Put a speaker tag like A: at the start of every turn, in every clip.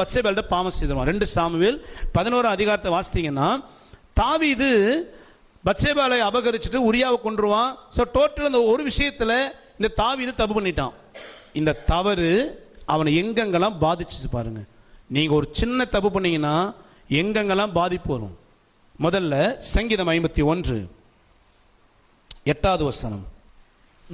A: பத்சேபால்ட்ட பாவம் செய்திருவான். ரெண்டு சாமுவேல் பதினோரு அதிகாரத்தை வாசித்தீங்கன்னா தாவீது பத்சேபாலை அபகரிச்சுட்டு உரியாவை கொண்டுருவான் ஸோ டோட்டல் அந்த ஒரு விஷயத்துல இந்த தாவீது தப்பு பண்ணிட்டான். இந்த தவறு அவனை எங்கெங்கெல்லாம் பாதிச்சுச்சு பாருங்க. நீங்க ஒரு சின்ன தப்பு பண்ணீங்கன்னா எங்கெங்கெல்லாம் பாதிப்பு வரும்? முதல்ல சங்கீதம் ஐம்பத்தி ஒன்று. எட்டாவது வசனம்.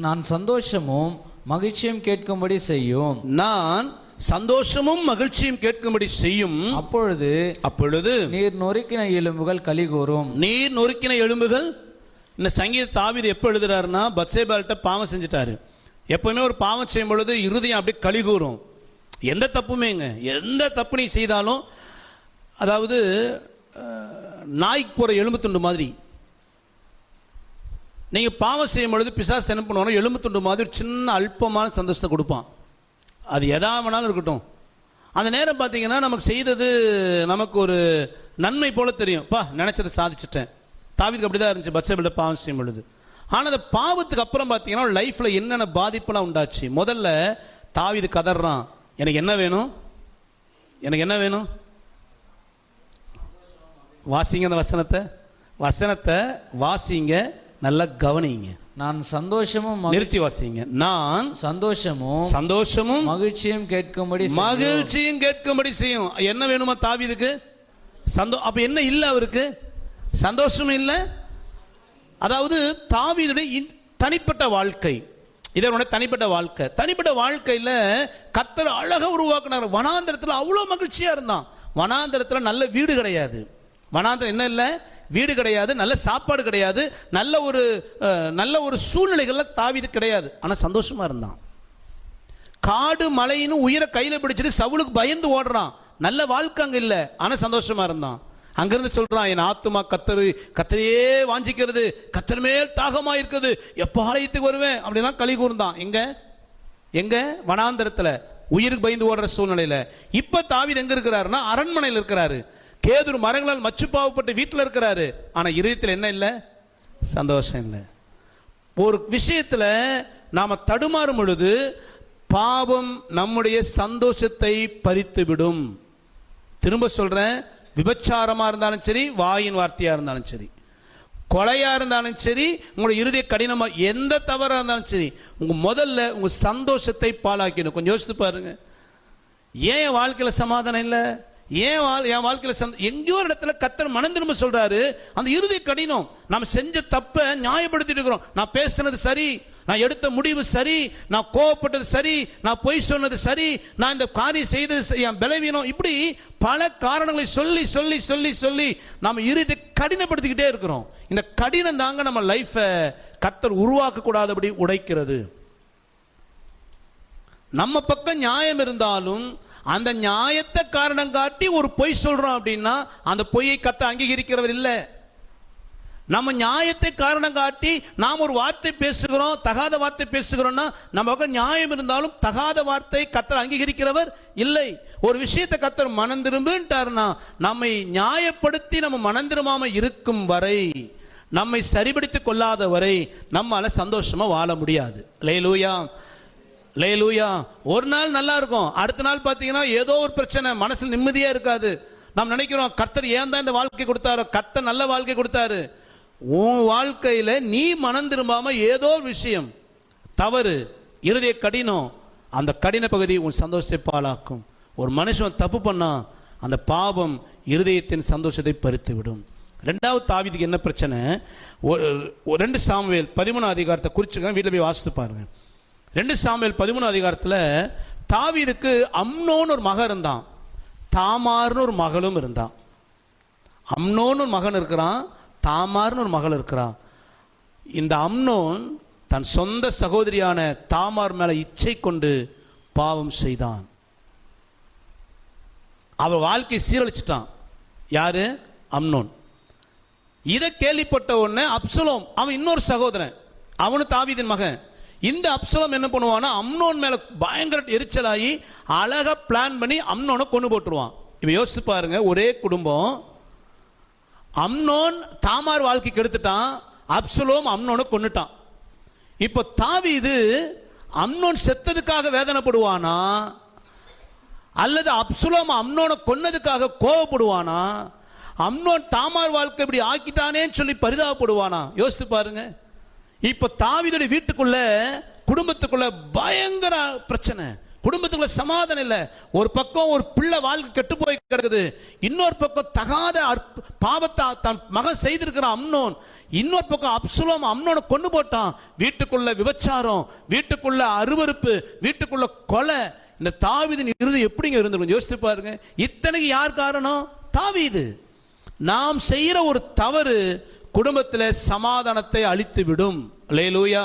B: நான் சந்தோஷமும் மகிழ்ச்சியும் கேட்கும்படி செய்யும்.
A: நான் சந்தோஷமும் மகிழ்ச்சியும் கேட்கும்படி செய்யும்
B: அப்பொழுது
A: அப்பொழுது
B: நீர் நொறுக்கின எலும்புகள் கலிகூறும்
A: நீர் நொறுக்கின எலும்புகள் இந்த சங்கீத தாவீது எப்போ எழுதுறாருன்னா பத்சேபால்கிட்ட பாவம் செஞ்சுட்டாரு. எப்பவுமே ஒரு பாவம் செய்யும் பொழுது இருதயம் அப்படியே கலிகூறும் எந்த தப்புமேங்க? எந்த தப்பு நீ செய்தாலும் அதாவது நாய்க்கு போகிற எலும்பு துண்டு மாதிரி. நீங்க பாவம் செய்யும் பொழுது பிசாசு என்ன பண்ணுவாங்க எலும்பு துண்டு மாதிரி சின்ன அல்பமான சந்தோஷத்தை கொடுப்பான். அது எதா வேணாலும் இருக்கட்டும். அந்த நேரம் பார்த்தீங்கன்னா நமக்கு செய்தது நமக்கு ஒரு நன்மை போல தெரியும். பா நினைச்சதை சாதிச்சிட்டேன். தாவிதுக்கு அப்படிதான் இருந்துச்சு. பட்சபிள்ட பாவம் செய்யும் பொழுது ஆனால் அந்த பாவத்துக்கு அப்புறம் பார்த்தீங்கன்னா லைஃப்பில் என்னென்ன பாதிப்பெல்லாம் உண்டாச்சு? முதல்ல தாவிது கதறான் எனக்கு என்ன வேணும்? எனக்கு என்ன வேணும்? வாசிங்க அந்த வசனத்தை. வசனத்தை வாசிங்க. நல்லா கவனிங்க.
B: நான் சந்தோஷமும்
A: நிறுத்தி வாசிங்க. நான்
B: சந்தோஷமும்
A: சந்தோஷமும்
B: மகிழ்ச்சியும் கேட்கும்படி.
A: மகிழ்ச்சியும் கேட்கும்படி செய்யும். என்ன வேணுமா தாவீதுக்கு சந்தோ அப்ப என்ன இல்ல அவருக்கு? சந்தோஷம் இல்ல. அதாவது தாவீதுடைய தனிப்பட்ட வாழ்க்கை. இதனுடைய தனிப்பட்ட வாழ்க்கை. தனிப்பட்ட வாழ்க்கையில கத்தர் அழகா உருவாக்குனார். வனாந்தரத்துல அவ்வளோ மகிழ்ச்சியா இருந்தான். வனாந்தரத்துல நல்ல வீடு கிடையாது. வனாந்தரம் என்ன இல்லை? வீடு கிடையாது நல்ல சாப்பாடு கிடையாது நல்ல ஒரு நல்ல ஒரு சூழ்நிலைகள்ல தாவிது கிடையாது. ஆனா சந்தோஷமா இருந்தான். காடு மலைன்னு உயிரை கையில பிடிச்சிட்டு சவுளுக்கு பயந்து ஓடுறான். நல்ல வாழ்க்கை அங்க இல்ல. ஆனா சந்தோஷமா இருந்தான். அங்கிருந்து சொல்றான் என் ஆத்துமா கத்தரு கத்தரையே வாஞ்சிக்கிறது கத்தர் மேல் தாகமா இருக்குது எப்போ ஆலயத்துக்கு வருவேன்? அப்படின்னா களி கூர்ந்தான். எங்க? எங்க? வனாந்தரத்துல. உயிருக்கு பயந்து ஓடுற சூழ்நிலையில. இப்ப தாவீது எங்க இருக்கிறாருன்னா அரண்மனையில் இருக்கிறாரு. கேதுரு மரங்களால் மச்சு பாவப்பட்டு வீட்டில் இருக்கிறாரு. ஆனால் இதயத்தில் என்ன இல்லை? சந்தோஷம் இல்லை. ஒரு விஷயத்தில் நாம் தடுமாறும் பொழுது பாவம் நம்முடைய சந்தோஷத்தை பறித்து விடும் திரும்ப சொல்கிறேன் விபச்சாரமாக இருந்தாலும் சரி வாயின் வார்த்தையாக இருந்தாலும் சரி. கொலையாக இருந்தாலும் சரி உங்களுடைய இறுதியை கடினமாக எந்த தவறாக இருந்தாலும் சரி உங்கள் முதல்ல உங்கள் சந்தோஷத்தை பாழாக்கணும் கொஞ்சம் யோசித்து பாருங்கள் ஏன் வாழ்க்கையில் சமாதானம் இல்லை? ஏன் வாழ் என் வாழ்க்கையில் சந்த எங்கேயோ ஒரு இடத்துல கத்தர் மனம் திரும்ப சொல்கிறாரு அந்த இறுதி கடினம். நம்ம செஞ்ச தப்பை நியாயப்படுத்திட்டு இருக்கிறோம். நான் பேசுனது சரி நான் எடுத்த முடிவு சரி நான் கோவப்பட்டது சரி நான் பொய் சொன்னது சரி நான் இந்த காரியம் செய்தது என் பலவீனம். இப்படி பல காரணங்களை சொல்லி சொல்லி சொல்லி சொல்லி நம்ம இறுதி கடினப்படுத்திக்கிட்டே இருக்கிறோம். இந்த கடினம் தாங்க நம்ம லைஃபை கத்தர் உருவாக்கக்கூடாதபடி உடைக்கிறது. நம்ம பக்கம் நியாயம் இருந்தாலும் அந்த நியாயத்தை காரணம் காட்டி ஒரு பொய் சொல்றோம் அப்படின்னா அந்த பொய்யை கத்த அங்கீகரிக்கிறவர் இல்லை. நம்ம நியாயத்தை காரணம் காட்டி நாம் ஒரு வார்த்தை பேசுகிறோம் தகாத வார்த்தை பேசுகிறோம்னா நம்ம பக்கம் நியாயம் இருந்தாலும் தகாத வார்த்தை கத்தர் அங்கீகரிக்கிறவர் இல்லை. ஒரு விஷயத்தை கத்தர் மனம் திரும்புன்ட்டாருன்னா நம்மை நியாயப்படுத்தி நம்ம மனம் திரும்பாம இருக்கும் வரை நம்மை சரிபடுத்திக் கொள்ளாத வரை நம்மால சந்தோஷமா வாழ முடியாது. லேலூயா லேலூயா. ஒரு நாள் நல்லா இருக்கும். அடுத்த நாள் பார்த்தீங்கன்னா ஏதோ ஒரு பிரச்சனை. மனசில் நிம்மதியாக இருக்காது. நாம் நினைக்கிறோம் கர்த்தர் ஏன் தான் இந்த வாழ்க்கை கொடுத்தாரோ? கர்த்தர் நல்ல வாழ்க்கை கொடுத்தாரு. உன் வாழ்க்கையில் நீ மனம் திரும்பாமல் ஏதோ ஒரு விஷயம். தவறு. இருதய கடினம். அந்த கடின பகுதி உன் சந்தோஷத்தை பாழாக்கும். ஒரு மனுஷன் தப்பு பண்ணா அந்த பாவம் இருதயத்தின் சந்தோஷத்தை பறித்து விடும் ரெண்டாவது தாவிதுக்கு என்ன பிரச்சனை? ஒரு ஒரு ரெண்டு சாமுவேல் பதிமூணு அதிகாரத்தை குறிச்சுக்க வீட்டில் போய் வாசித்து பாருங்கள் ரெண்டு சாமியல் பதிமூணு அதிகாரத்தில் தாவீதுக்கு அம்னோன்னு ஒரு மகன் இருந்தான். தாமார்னு ஒரு மகளும் இருந்தான். அம்னோன்னு ஒரு மகன் இருக்கிறான் தாமார்னு ஒரு மகள் இருக்கிறான். இந்த அம்னோன் தன் சொந்த சகோதரியான தாமார் மேலே இச்சை கொண்டு பாவம் செய்தான். அவள் வாழ்க்கை சீரழிச்சிட்டான். யாரு? அம்னோன். இதை கேள்விப்பட்ட உடனே அப்சலோம் அவன் இன்னொரு சகோதரன் அவனு தாவீதின் மகன். இந்த அப்சலம் என்ன பண்ணுவான்னா அம்னோன் மேல பயங்கர எரிச்சலாகி அழகா பிளான் பண்ணி அம்னோனை கொண்டு போட்டுருவான். இப்போ யோசிச்சு பாருங்க ஒரே குடும்பம். அம்னோன் தாமார் வாழ்க்கை கெடுத்துட்டான் அப்சலோம் அம்னோனை கொண்டுட்டான் இப்போ தாவி இது அம்னோன் செத்ததுக்காக வேதனைப்படுவானா? அல்லது அப்சுலோம் அம்னோனை கொன்னதுக்காக கோவப்படுவானா? அம்னோன் தாமார் வாழ்க்கை இப்படி ஆக்கிட்டானேன்னு சொல்லி பரிதாபப்படுவானா? யோசித்து பாருங்க. இப்ப தாவிதோட வீட்டுக்குள்ள குடும்பத்துக்குள்ள பயங்கர பிரச்சனை. குடும்பத்துக்குள்ள சமாதானம் இல்ல. ஒரு பக்கம் ஒரு பிள்ளை வாழ்க்கை கெட்டு போய் கிடக்குது. இன்னொரு பக்கம் தகாத பாவத்தை தன் மகன் செய்திருக்கிற அம்னோன். இன்னொரு பக்கம் அப்சுலோம் அம்னோனை கொண்டு போட்டான். வீட்டுக்குள்ள விபச்சாரம் வீட்டுக்குள்ள அருவருப்பு வீட்டுக்குள்ள கொலை. இந்த தாவிதின் இறுதி எப்படிங்க இருந்திருக்கும்? யோசித்து பாருங்க. இத்தனைக்கு யார் காரணம்? தாவீது. நாம் செய்யற ஒரு தவறு குடும்பத்தில் சமாதானத்தை அழித்துவிடும் லேலூயா